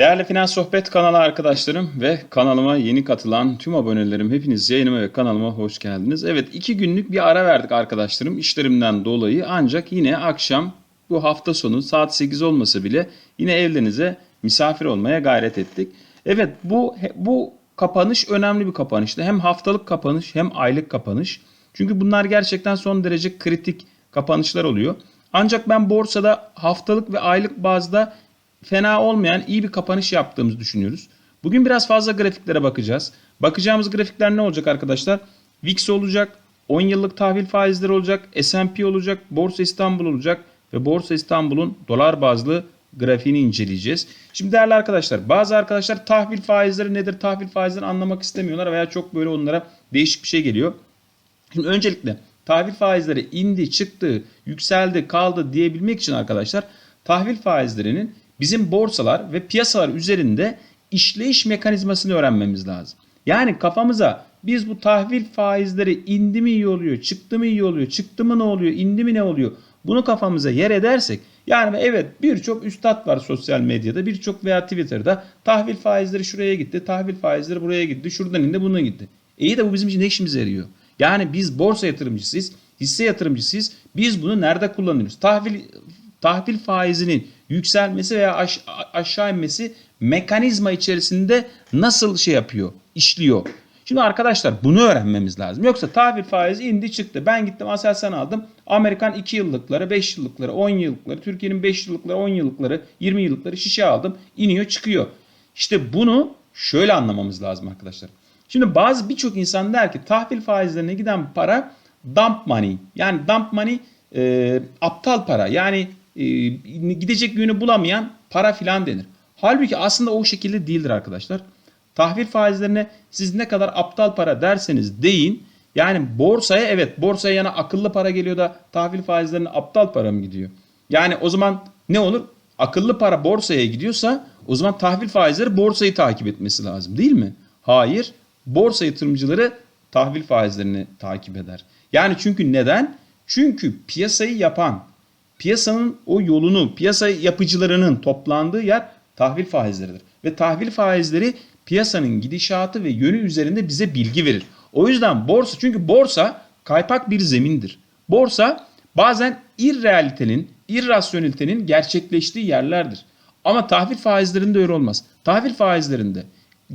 değerli Finans Sohbet kanalı arkadaşlarım ve kanalıma yeni katılan tüm abonelerim hepiniz yayınıma ve kanalıma hoş geldiniz. Evet iki günlük bir ara verdik arkadaşlarım işlerimden dolayı ancak yine akşam bu hafta sonu saat 8 olmasa bile yine evlerinize misafir olmaya gayret ettik. Evet bu bu kapanış önemli bir kapanıştı. Hem haftalık kapanış hem aylık kapanış. Çünkü bunlar gerçekten son derece kritik kapanışlar oluyor. Ancak ben borsada haftalık ve aylık bazda fena olmayan iyi bir kapanış yaptığımızı düşünüyoruz. Bugün biraz fazla grafiklere bakacağız. Bakacağımız grafikler ne olacak arkadaşlar? VIX olacak, 10 yıllık tahvil faizleri olacak, S&P olacak, Borsa İstanbul olacak ve Borsa İstanbul'un dolar bazlı grafiğini inceleyeceğiz. Şimdi değerli arkadaşlar bazı arkadaşlar tahvil faizleri nedir, tahvil faizlerini anlamak istemiyorlar veya çok böyle onlara değişik bir şey geliyor. Şimdi öncelikle tahvil faizleri indi, çıktı, yükseldi, kaldı diyebilmek için arkadaşlar tahvil faizlerinin bizim borsalar ve piyasalar üzerinde işleyiş mekanizmasını öğrenmemiz lazım. Yani kafamıza biz bu tahvil faizleri indi mi iyi oluyor, çıktı mı iyi oluyor, çıktı mı ne oluyor, indi mi ne oluyor? Bunu kafamıza yer edersek yani evet birçok üstad var sosyal medyada birçok veya Twitter'da tahvil faizleri şuraya gitti, tahvil faizleri buraya gitti, şuradan indi, buna gitti. İyi de bu bizim için ne işimize yarıyor? Yani biz borsa yatırımcısıyız, hisse yatırımcısıyız. Biz bunu nerede kullanıyoruz? Tahvil tahvil faizinin yükselmesi veya aş, aşağı inmesi mekanizma içerisinde nasıl şey yapıyor, işliyor. Şimdi arkadaşlar bunu öğrenmemiz lazım. Yoksa tahvil faizi indi çıktı. Ben gittim Aselsan aldım. Amerikan 2 yıllıkları, 5 yıllıkları, 10 yıllıkları, Türkiye'nin 5 yıllıkları, 10 yıllıkları, 20 yıllıkları şişe aldım. iniyor çıkıyor. İşte bunu şöyle anlamamız lazım arkadaşlar. Şimdi bazı birçok insan der ki tahvil faizlerine giden para dump money. Yani dump money e, aptal para. Yani gidecek yönü bulamayan para filan denir. Halbuki aslında o şekilde değildir arkadaşlar. Tahvil faizlerine siz ne kadar aptal para derseniz deyin. Yani borsaya evet borsaya yana akıllı para geliyor da tahvil faizlerine aptal para mı gidiyor? Yani o zaman ne olur? Akıllı para borsaya gidiyorsa o zaman tahvil faizleri borsayı takip etmesi lazım değil mi? Hayır. Borsa yatırımcıları tahvil faizlerini takip eder. Yani çünkü neden? Çünkü piyasayı yapan, piyasanın o yolunu, piyasa yapıcılarının toplandığı yer tahvil faizleridir. Ve tahvil faizleri piyasanın gidişatı ve yönü üzerinde bize bilgi verir. O yüzden borsa çünkü borsa kaypak bir zemindir. Borsa bazen irrealitenin, irrasyonelitenin gerçekleştiği yerlerdir. Ama tahvil faizlerinde öyle olmaz. Tahvil faizlerinde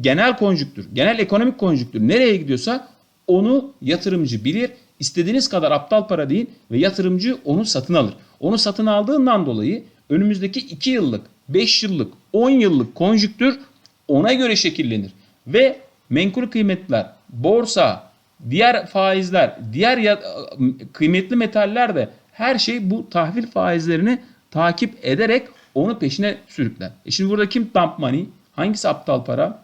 genel konjüktür, genel ekonomik konjüktür nereye gidiyorsa onu yatırımcı bilir. İstediğiniz kadar aptal para değil ve yatırımcı onu satın alır. Onu satın aldığından dolayı önümüzdeki 2 yıllık, 5 yıllık, 10 yıllık konjüktür ona göre şekillenir. Ve menkul kıymetler, borsa, diğer faizler, diğer kıymetli metaller de her şey bu tahvil faizlerini takip ederek onu peşine sürükler. E şimdi burada kim dump money? Hangisi aptal para?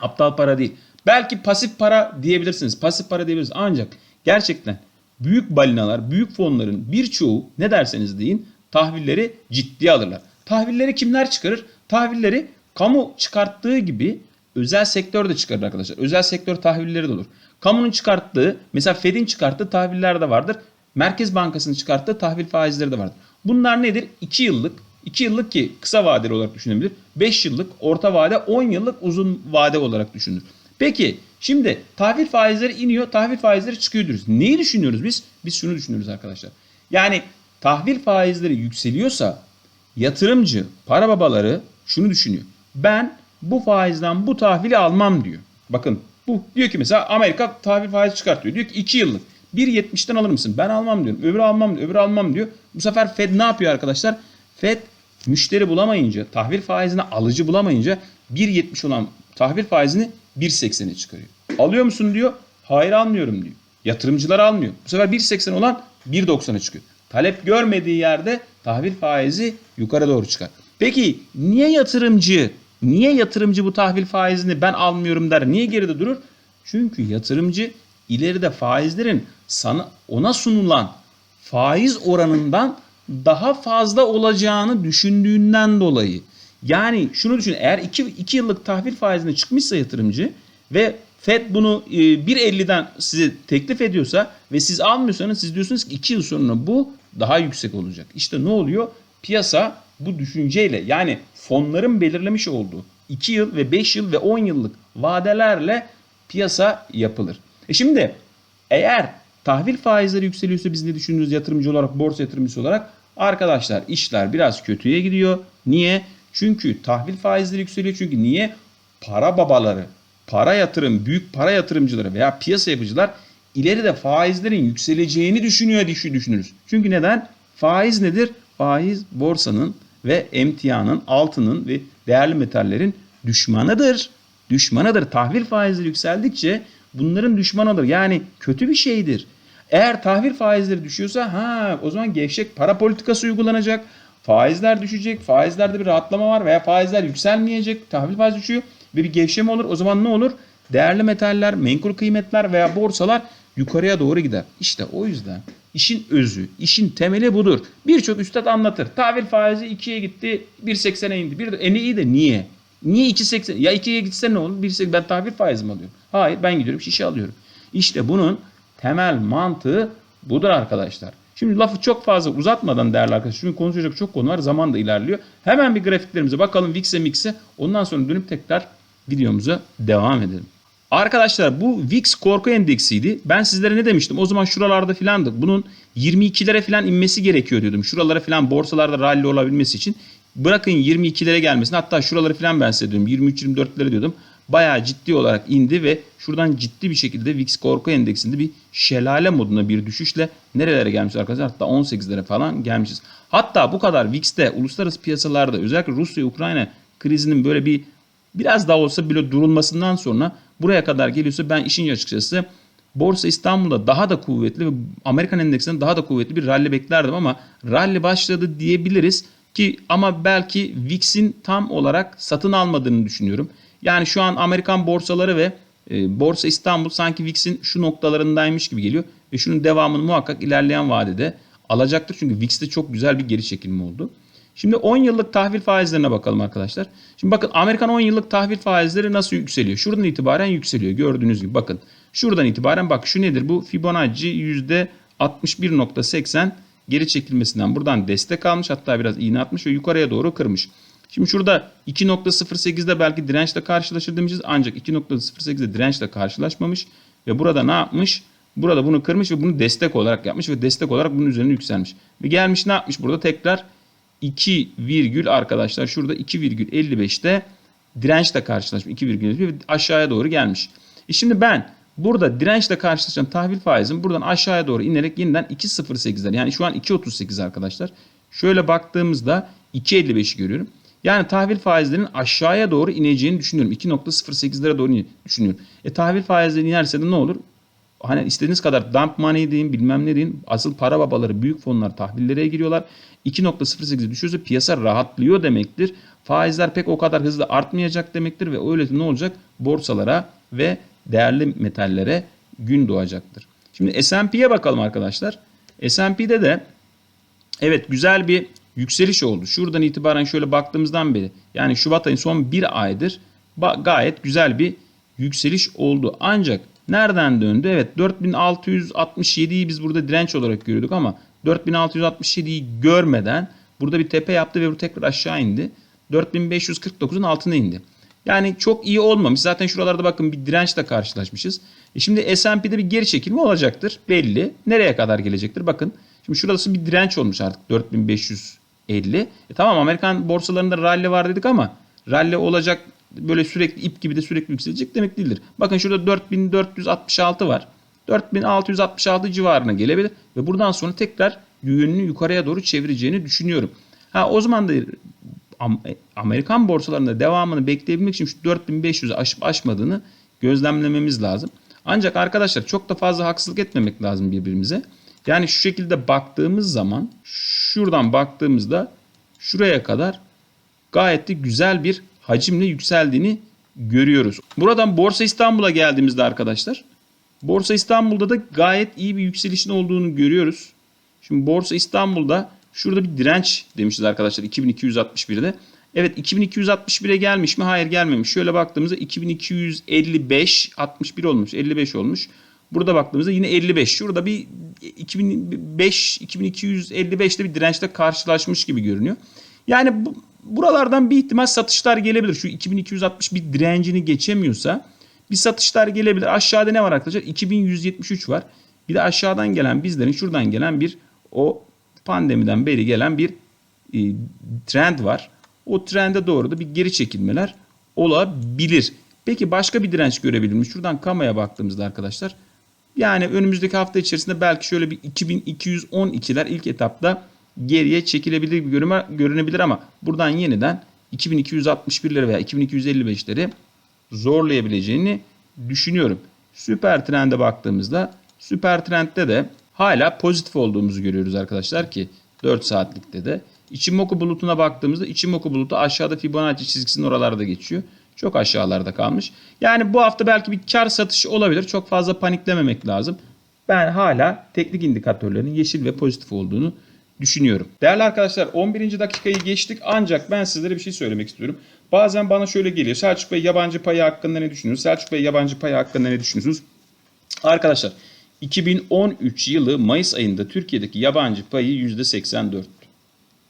Aptal para değil. Belki pasif para diyebilirsiniz. Pasif para diyebilirsiniz. Ancak gerçekten büyük balinalar, büyük fonların birçoğu ne derseniz deyin tahvilleri ciddiye alırlar. Tahvilleri kimler çıkarır? Tahvilleri kamu çıkarttığı gibi özel sektör de çıkarır arkadaşlar. Özel sektör tahvilleri de olur. Kamunun çıkarttığı, mesela Fed'in çıkarttığı tahviller de vardır. Merkez Bankası'nın çıkarttığı tahvil faizleri de vardır. Bunlar nedir? 2 yıllık, 2 yıllık ki kısa vadeli olarak düşünebilir. 5 yıllık, orta vade, 10 yıllık uzun vade olarak düşünülür. Peki şimdi tahvil faizleri iniyor, tahvil faizleri çıkıyor diyoruz. Neyi düşünüyoruz biz? Biz şunu düşünüyoruz arkadaşlar. Yani tahvil faizleri yükseliyorsa yatırımcı, para babaları şunu düşünüyor. Ben bu faizden bu tahvili almam diyor. Bakın bu diyor ki mesela Amerika tahvil faizi çıkartıyor. Diyor ki 2 yıllık. 1.70'ten alır mısın? Ben almam diyorum. Öbürü almam diyor. Öbürü almam diyor. Bu sefer Fed ne yapıyor arkadaşlar? Fed müşteri bulamayınca, tahvil faizini alıcı bulamayınca 1.70 olan tahvil faizini 1.80'e çıkarıyor. Alıyor musun diyor. Hayır almıyorum diyor. Yatırımcılar almıyor. Bu sefer 1.80 olan 1.90'a çıkıyor. Talep görmediği yerde tahvil faizi yukarı doğru çıkar. Peki niye yatırımcı niye yatırımcı bu tahvil faizini ben almıyorum der? Niye geride durur? Çünkü yatırımcı ileride faizlerin sana ona sunulan faiz oranından daha fazla olacağını düşündüğünden dolayı. Yani şunu düşün eğer 2 2 yıllık tahvil faizine çıkmışsa yatırımcı ve Fed bunu 1.50'den size teklif ediyorsa ve siz almıyorsanız siz diyorsunuz ki 2 yıl sonra bu daha yüksek olacak. İşte ne oluyor? Piyasa bu düşünceyle yani fonların belirlemiş olduğu 2 yıl ve 5 yıl ve 10 yıllık vadelerle piyasa yapılır. E şimdi eğer tahvil faizleri yükseliyorsa biz ne düşündüğümüz yatırımcı olarak, borsa yatırımcısı olarak arkadaşlar işler biraz kötüye gidiyor. Niye? Çünkü tahvil faizleri yükseliyor. Çünkü niye? Para babaları, para yatırım, büyük para yatırımcıları veya piyasa yapıcılar ileride faizlerin yükseleceğini düşünüyor düşü düşünürüz. Çünkü neden? Faiz nedir? Faiz borsanın ve emtianın, altının ve değerli metallerin düşmanıdır. Düşmanıdır. Tahvil faizleri yükseldikçe bunların düşmanıdır. Yani kötü bir şeydir. Eğer tahvil faizleri düşüyorsa ha o zaman gevşek para politikası uygulanacak. Faizler düşecek. Faizlerde bir rahatlama var veya faizler yükselmeyecek. Tahvil faiz düşüyor ve bir gevşeme olur. O zaman ne olur? Değerli metaller, menkul kıymetler veya borsalar yukarıya doğru gider. İşte o yüzden işin özü, işin temeli budur. Birçok üstad anlatır. Tahvil faizi 2'ye gitti, 1.80'e indi. Bir e ne iyi de niye? Niye 2.80? Ya 2'ye gitse ne olur? 1.80 ben tahvil faizi mi alıyorum? Hayır ben gidiyorum şişe alıyorum. İşte bunun temel mantığı budur arkadaşlar. Şimdi lafı çok fazla uzatmadan değerli arkadaşlar. Çünkü konuşacak çok konu var. Zaman da ilerliyor. Hemen bir grafiklerimize bakalım VIX'e MIX'e. Ondan sonra dönüp tekrar videomuza devam edelim. Arkadaşlar bu VIX korku endeksiydi. Ben sizlere ne demiştim? O zaman şuralarda filandı. Bunun 22'lere filan inmesi gerekiyor diyordum. Şuralara filan borsalarda rally olabilmesi için. Bırakın 22'lere gelmesini. Hatta şuraları filan ben size diyorum. 23-24'lere diyordum. Bayağı ciddi olarak indi ve şuradan ciddi bir şekilde VIX korku endeksinde bir şelale moduna bir düşüşle nerelere gelmiş arkadaşlar? Hatta 18'lere falan gelmişiz. Hatta bu kadar VIX'te uluslararası piyasalarda özellikle Rusya-Ukrayna krizinin böyle bir biraz daha olsa bile durulmasından sonra buraya kadar geliyorsa ben işin açıkçası Borsa İstanbul'da daha da kuvvetli ve Amerikan endeksinden daha da kuvvetli bir rally beklerdim ama rally başladı diyebiliriz ki ama belki VIX'in tam olarak satın almadığını düşünüyorum. Yani şu an Amerikan borsaları ve e, Borsa İstanbul sanki VIX'in şu noktalarındaymış gibi geliyor ve şunun devamını muhakkak ilerleyen vadede alacaktır. Çünkü VIX'te çok güzel bir geri çekilme oldu. Şimdi 10 yıllık tahvil faizlerine bakalım arkadaşlar. Şimdi bakın Amerikan 10 yıllık tahvil faizleri nasıl yükseliyor? Şuradan itibaren yükseliyor. Gördüğünüz gibi bakın. Şuradan itibaren bak şu nedir? Bu Fibonacci %61.80 geri çekilmesinden buradan destek almış. Hatta biraz iğne atmış ve yukarıya doğru kırmış. Şimdi şurada 2.08'de belki dirençle karşılaşır demişiz. Ancak 2.08'de dirençle karşılaşmamış. Ve burada ne yapmış? Burada bunu kırmış ve bunu destek olarak yapmış ve destek olarak bunun üzerine yükselmiş. Ve gelmiş ne yapmış burada? Tekrar 2 virgül arkadaşlar şurada 2,55'te dirençle karşılaşmış. 2,55 ve aşağıya doğru gelmiş. E şimdi ben burada dirençle karşılaşan tahvil faizim buradan aşağıya doğru inerek yeniden 2.08'ler yani şu an 2.38 arkadaşlar. Şöyle baktığımızda 2.55'i görüyorum. Yani tahvil faizlerinin aşağıya doğru ineceğini düşünüyorum. 2.08'lere doğru düşünüyorum. E tahvil faizleri inerse de ne olur? Hani istediğiniz kadar dump money deyin bilmem ne deyin. Asıl para babaları büyük fonlar tahvillere giriyorlar. 2.08'e düşüyorsa piyasa rahatlıyor demektir. Faizler pek o kadar hızlı artmayacak demektir ve öyle ne olacak? Borsalara ve değerli metallere gün doğacaktır. Şimdi S&P'ye bakalım arkadaşlar. S&P'de de evet güzel bir yükseliş oldu. Şuradan itibaren şöyle baktığımızdan beri yani Şubat ayın son bir aydır gayet güzel bir yükseliş oldu. Ancak nereden döndü? Evet 4667'yi biz burada direnç olarak görüyorduk ama 4667'yi görmeden burada bir tepe yaptı ve bu tekrar aşağı indi. 4549'un altına indi. Yani çok iyi olmamış. Zaten şuralarda bakın bir dirençle karşılaşmışız. E şimdi S&P'de bir geri çekilme olacaktır. Belli. Nereye kadar gelecektir? Bakın. Şimdi şurası bir direnç olmuş artık 4550. E tamam Amerikan borsalarında rally var dedik ama rally olacak böyle sürekli ip gibi de sürekli yükselecek demek değildir. Bakın şurada 4466 var. 4666 civarına gelebilir ve buradan sonra tekrar yönünü yukarıya doğru çevireceğini düşünüyorum. Ha o zaman da Amerikan borsalarında devamını bekleyebilmek için şu 4500'ü aşıp aşmadığını gözlemlememiz lazım. Ancak arkadaşlar çok da fazla haksızlık etmemek lazım birbirimize. Yani şu şekilde baktığımız zaman şuradan baktığımızda şuraya kadar gayet de güzel bir hacimle yükseldiğini görüyoruz. Buradan Borsa İstanbul'a geldiğimizde arkadaşlar Borsa İstanbul'da da gayet iyi bir yükselişin olduğunu görüyoruz. Şimdi Borsa İstanbul'da şurada bir direnç demişiz arkadaşlar 2261'de. Evet 2261'e gelmiş mi? Hayır gelmemiş. Şöyle baktığımızda 2255 61 olmuş. 55 olmuş. Burada baktığımızda yine 55. Şurada bir 2005 2255'te bir dirençle karşılaşmış gibi görünüyor. Yani bu, buralardan bir ihtimal satışlar gelebilir. Şu 2260 bir direncini geçemiyorsa bir satışlar gelebilir. Aşağıda ne var arkadaşlar? 2173 var. Bir de aşağıdan gelen bizlerin şuradan gelen bir o pandemiden beri gelen bir e, trend var. O trende doğru da bir geri çekilmeler olabilir. Peki başka bir direnç görebilir miyiz? Şuradan kamaya baktığımızda arkadaşlar yani önümüzdeki hafta içerisinde belki şöyle bir 2212'ler ilk etapta geriye çekilebilir görüme, görünebilir ama buradan yeniden 2261'leri veya 2255'leri zorlayabileceğini düşünüyorum. Süper trende baktığımızda süper trendde de hala pozitif olduğumuzu görüyoruz arkadaşlar ki 4 saatlikte de. İçimoku bulutuna baktığımızda İçimoku bulutu aşağıda Fibonacci çizgisinin oralarda geçiyor. Çok aşağılarda kalmış. Yani bu hafta belki bir kar satışı olabilir. Çok fazla paniklememek lazım. Ben hala teknik indikatörlerin yeşil ve pozitif olduğunu düşünüyorum. Değerli arkadaşlar 11. dakikayı geçtik ancak ben sizlere bir şey söylemek istiyorum. Bazen bana şöyle geliyor. Selçuk Bey yabancı payı hakkında ne düşünüyorsunuz? Selçuk Bey yabancı payı hakkında ne düşünüyorsunuz? Arkadaşlar 2013 yılı Mayıs ayında Türkiye'deki yabancı payı %84'tü.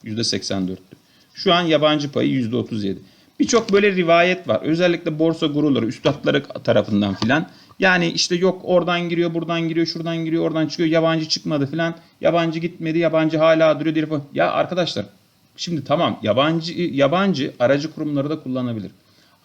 %84'tü. Şu an yabancı payı %37. Birçok böyle rivayet var. Özellikle borsa guruları, üstadları tarafından filan. Yani işte yok oradan giriyor, buradan giriyor, şuradan giriyor, oradan çıkıyor. Yabancı çıkmadı filan. Yabancı gitmedi, yabancı hala duruyor falan. Ya arkadaşlar şimdi tamam yabancı yabancı aracı kurumları da kullanabilir.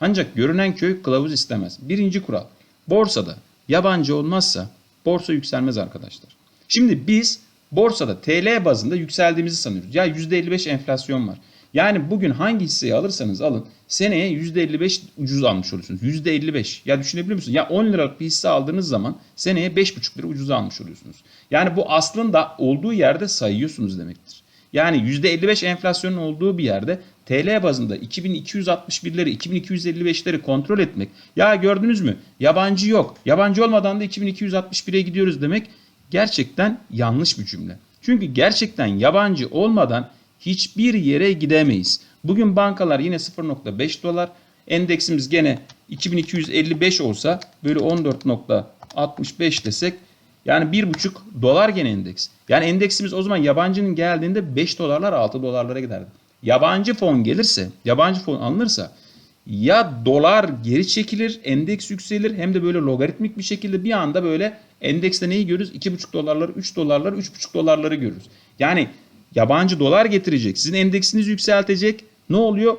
Ancak görünen köy kılavuz istemez. Birinci kural. Borsada yabancı olmazsa borsa yükselmez arkadaşlar. Şimdi biz borsada TL bazında yükseldiğimizi sanıyoruz. Ya %55 enflasyon var. Yani bugün hangi hisseyi alırsanız alın seneye %55 ucuz almış olursunuz. %55. Ya düşünebiliyor musunuz? Ya 10 liralık bir hisse aldığınız zaman seneye 5,5 lira ucuz almış oluyorsunuz. Yani bu aslında olduğu yerde sayıyorsunuz demektir. Yani %55 enflasyonun olduğu bir yerde TL bazında 2261'leri 2255'leri kontrol etmek. Ya gördünüz mü? Yabancı yok. Yabancı olmadan da 2261'e gidiyoruz demek gerçekten yanlış bir cümle. Çünkü gerçekten yabancı olmadan hiçbir yere gidemeyiz. Bugün bankalar yine 0.5 dolar. Endeksimiz gene 2255 olsa böyle 14.65 desek yani 1.5 dolar gene endeks. Yani endeksimiz o zaman yabancının geldiğinde 5 dolarlar 6 dolarlara giderdi. Yabancı fon gelirse, yabancı fon alınırsa ya dolar geri çekilir, endeks yükselir hem de böyle logaritmik bir şekilde bir anda böyle endekste neyi görürüz? 2,5 dolarları, 3 dolarları, 3,5 dolarları görürüz. Yani yabancı dolar getirecek. Sizin endeksinizi yükseltecek. Ne oluyor?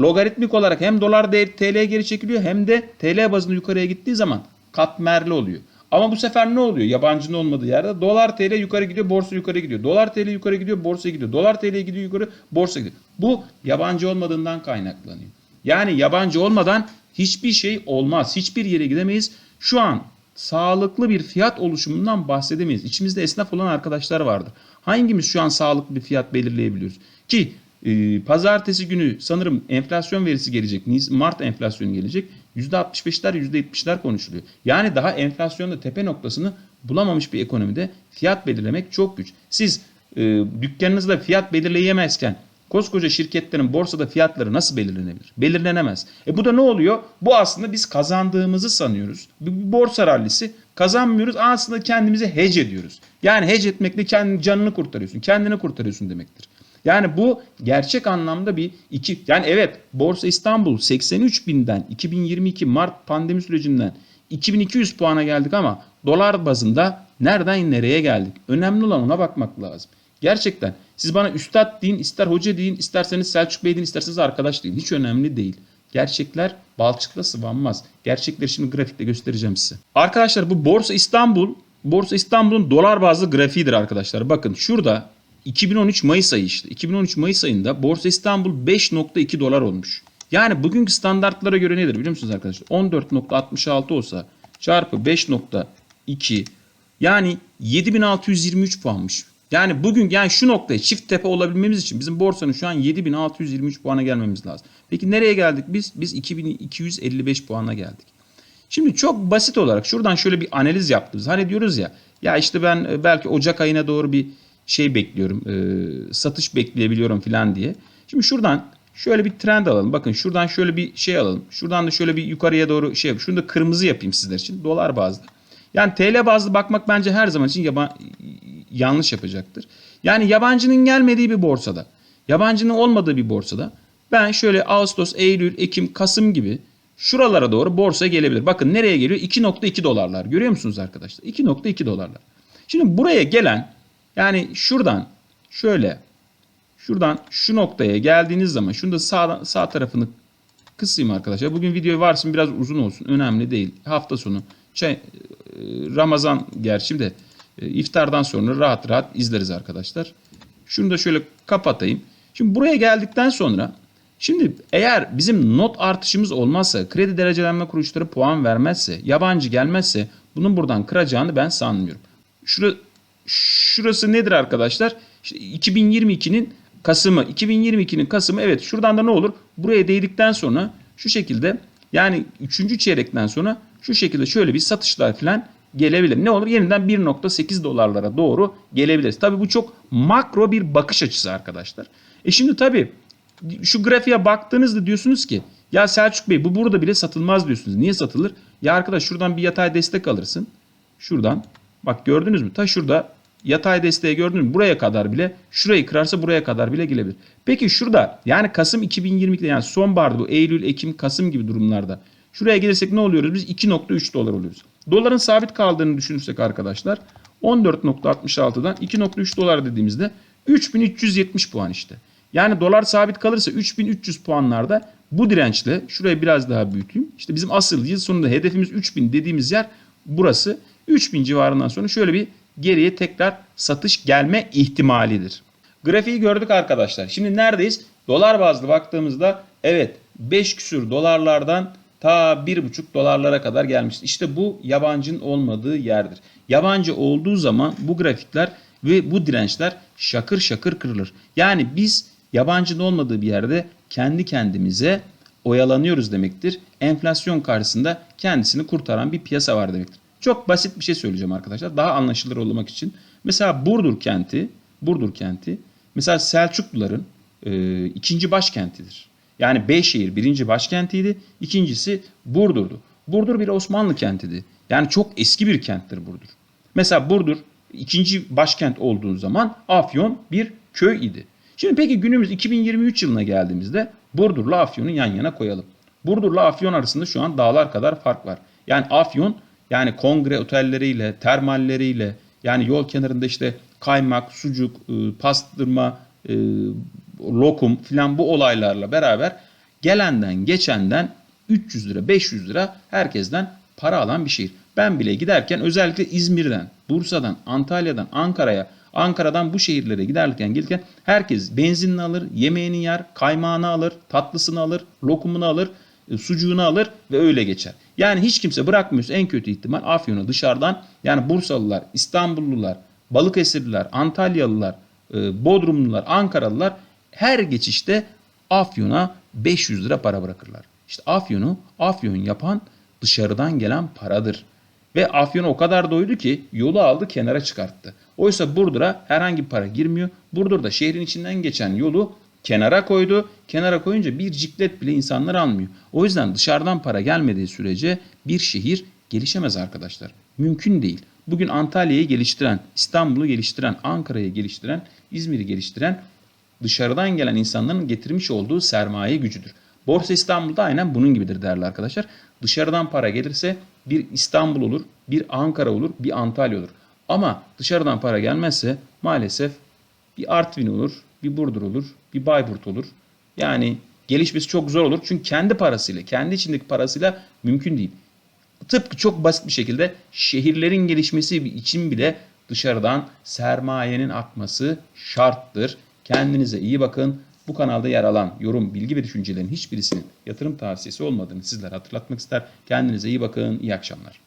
Logaritmik olarak hem dolar TL geri çekiliyor hem de TL bazında yukarıya gittiği zaman katmerli oluyor. Ama bu sefer ne oluyor? Yabancının olmadığı yerde dolar TL yukarı gidiyor, borsa yukarı gidiyor. Dolar TL yukarı gidiyor, borsa gidiyor. Dolar TL gidiyor yukarı, borsa gidiyor. Bu yabancı olmadığından kaynaklanıyor. Yani yabancı olmadan hiçbir şey olmaz. Hiçbir yere gidemeyiz. Şu an sağlıklı bir fiyat oluşumundan bahsedemeyiz. İçimizde esnaf olan arkadaşlar vardır. Hangimiz şu an sağlıklı bir fiyat belirleyebiliyoruz? Ki e, pazartesi günü sanırım enflasyon verisi gelecek. Mart enflasyonu gelecek. %65'ler %70'ler konuşuluyor. Yani daha enflasyonda tepe noktasını bulamamış bir ekonomide fiyat belirlemek çok güç. Siz e, dükkanınızda fiyat belirleyemezken koskoca şirketlerin borsada fiyatları nasıl belirlenebilir? Belirlenemez. E bu da ne oluyor? Bu aslında biz kazandığımızı sanıyoruz. Bir borsa rallisi kazanmıyoruz. Aslında kendimizi hedge ediyoruz. Yani hedge etmekle kendi canını kurtarıyorsun. Kendini kurtarıyorsun demektir. Yani bu gerçek anlamda bir iki yani evet Borsa İstanbul 83 binden 2022 Mart pandemi sürecinden 2200 puana geldik ama dolar bazında nereden nereye geldik? Önemli olan ona bakmak lazım. Gerçekten siz bana üstad deyin, ister hoca deyin, isterseniz Selçuk Bey deyin, isterseniz arkadaş deyin. Hiç önemli değil. Gerçekler balçıkla sıvanmaz. Gerçekleri şimdi grafikte göstereceğim size. Arkadaşlar bu Borsa İstanbul, Borsa İstanbul'un dolar bazlı grafiğidir arkadaşlar. Bakın şurada 2013 Mayıs ayı işte. 2013 Mayıs ayında Borsa İstanbul 5.2 dolar olmuş. Yani bugünkü standartlara göre nedir biliyor musunuz arkadaşlar? 14.66 olsa çarpı 5.2 yani 7623 puanmış. Yani bugün yani şu noktaya çift tepe olabilmemiz için bizim borsanın şu an 7623 puana gelmemiz lazım. Peki nereye geldik biz? Biz 2255 puana geldik. Şimdi çok basit olarak şuradan şöyle bir analiz yaptınız. Hani diyoruz ya ya işte ben e, belki Ocak ayına doğru bir şey bekliyorum. E, satış bekleyebiliyorum falan diye. Şimdi şuradan şöyle bir trend alalım. Bakın şuradan şöyle bir şey alalım. Şuradan da şöyle bir yukarıya doğru şey yapayım. Şunu da kırmızı yapayım sizler için. Dolar bazlı. Yani TL bazlı bakmak bence her zaman için yaban, yanlış yapacaktır. Yani yabancının gelmediği bir borsada. yabancının olmadığı bir borsada ben şöyle Ağustos, Eylül, Ekim, Kasım gibi şuralara doğru borsa gelebilir. Bakın nereye geliyor? 2.2 dolarlar. Görüyor musunuz arkadaşlar? 2.2 dolarlar. Şimdi buraya gelen yani şuradan şöyle şuradan şu noktaya geldiğiniz zaman şunu da sağ, sağ tarafını kısayım arkadaşlar. Bugün video varsın biraz uzun olsun. Önemli değil. Hafta sonu çay, e, Ramazan gerçi de e, iftardan sonra rahat rahat izleriz arkadaşlar. Şunu da şöyle kapatayım. Şimdi buraya geldikten sonra şimdi eğer bizim not artışımız olmazsa, kredi derecelenme kuruluşları puan vermezse, yabancı gelmezse bunun buradan kıracağını ben sanmıyorum. Şura, şurası nedir arkadaşlar? İşte 2022'nin Kasım'ı. 2022'nin Kasım'ı evet şuradan da ne olur? Buraya değdikten sonra şu şekilde yani 3. çeyrekten sonra şu şekilde şöyle bir satışlar falan gelebilir. Ne olur? Yeniden 1.8 dolarlara doğru gelebiliriz. Tabii bu çok makro bir bakış açısı arkadaşlar. E şimdi tabii şu grafiğe baktığınızda diyorsunuz ki ya Selçuk Bey bu burada bile satılmaz diyorsunuz. Niye satılır? Ya arkadaş şuradan bir yatay destek alırsın. Şuradan. Bak gördünüz mü? Ta şurada yatay desteği gördünüz mü? Buraya kadar bile şurayı kırarsa buraya kadar bile gelebilir. Peki şurada yani Kasım 2022'de yani sonbaharda bu Eylül, Ekim, Kasım gibi durumlarda şuraya gelirsek ne oluyoruz? Biz 2.3 dolar oluyoruz. Doların sabit kaldığını düşünürsek arkadaşlar 14.66'dan 2.3 dolar dediğimizde 3370 puan işte. Yani dolar sabit kalırsa 3300 puanlarda bu dirençle şurayı biraz daha büyüteyim. İşte bizim asıl yıl sonunda hedefimiz 3000 dediğimiz yer burası. 3000 civarından sonra şöyle bir geriye tekrar satış gelme ihtimalidir. Grafiği gördük arkadaşlar. Şimdi neredeyiz? Dolar bazlı baktığımızda evet 5 küsür dolarlardan ta 1,5 dolarlara kadar gelmiş. İşte bu yabancının olmadığı yerdir. Yabancı olduğu zaman bu grafikler ve bu dirençler şakır şakır kırılır. Yani biz yabancının olmadığı bir yerde kendi kendimize oyalanıyoruz demektir. Enflasyon karşısında kendisini kurtaran bir piyasa var demektir. Çok basit bir şey söyleyeceğim arkadaşlar. Daha anlaşılır olmak için. Mesela Burdur kenti, Burdur kenti mesela Selçukluların e, ikinci başkentidir. Yani Beyşehir birinci başkentiydi. ikincisi Burdur'du. Burdur bir Osmanlı kentiydi. Yani çok eski bir kenttir Burdur. Mesela Burdur ikinci başkent olduğu zaman Afyon bir köy idi. Şimdi peki günümüz 2023 yılına geldiğimizde Burdur'la Afyon'u yan yana koyalım. Burdur'la Afyon arasında şu an dağlar kadar fark var. Yani Afyon yani kongre otelleriyle, termalleriyle yani yol kenarında işte kaymak, sucuk, ıı, pastırma, ıı, lokum filan bu olaylarla beraber gelenden geçenden 300 lira 500 lira herkesten para alan bir şehir. Ben bile giderken özellikle İzmir'den, Bursa'dan, Antalya'dan, Ankara'ya, Ankara'dan bu şehirlere giderken gelirken herkes benzinini alır, yemeğini yer, kaymağını alır, tatlısını alır, lokumunu alır, e, sucuğunu alır ve öyle geçer. Yani hiç kimse bırakmıyorsa en kötü ihtimal Afyon'a dışarıdan yani Bursalılar, İstanbullular, Balıkesirliler, Antalyalılar, e, Bodrumlular, Ankaralılar her geçişte Afyon'a 500 lira para bırakırlar. İşte Afyon'u Afyon yapan dışarıdan gelen paradır. Ve Afyon o kadar doydu ki yolu aldı kenara çıkarttı. Oysa Burdur'a herhangi para girmiyor. Burdur'da şehrin içinden geçen yolu kenara koydu. Kenara koyunca bir ciklet bile insanlar almıyor. O yüzden dışarıdan para gelmediği sürece bir şehir gelişemez arkadaşlar. Mümkün değil. Bugün Antalya'yı geliştiren, İstanbul'u geliştiren, Ankara'yı geliştiren, İzmir'i geliştiren dışarıdan gelen insanların getirmiş olduğu sermaye gücüdür. Borsa İstanbul'da aynen bunun gibidir değerli arkadaşlar. Dışarıdan para gelirse bir İstanbul olur, bir Ankara olur, bir Antalya olur. Ama dışarıdan para gelmezse maalesef bir Artvin olur, bir Burdur olur, bir Bayburt olur. Yani gelişmesi çok zor olur. Çünkü kendi parasıyla, kendi içindeki parasıyla mümkün değil. Tıpkı çok basit bir şekilde şehirlerin gelişmesi için bile dışarıdan sermayenin akması şarttır. Kendinize iyi bakın. Bu kanalda yer alan yorum, bilgi ve düşüncelerin hiçbirisinin yatırım tavsiyesi olmadığını sizlere hatırlatmak ister. Kendinize iyi bakın. İyi akşamlar.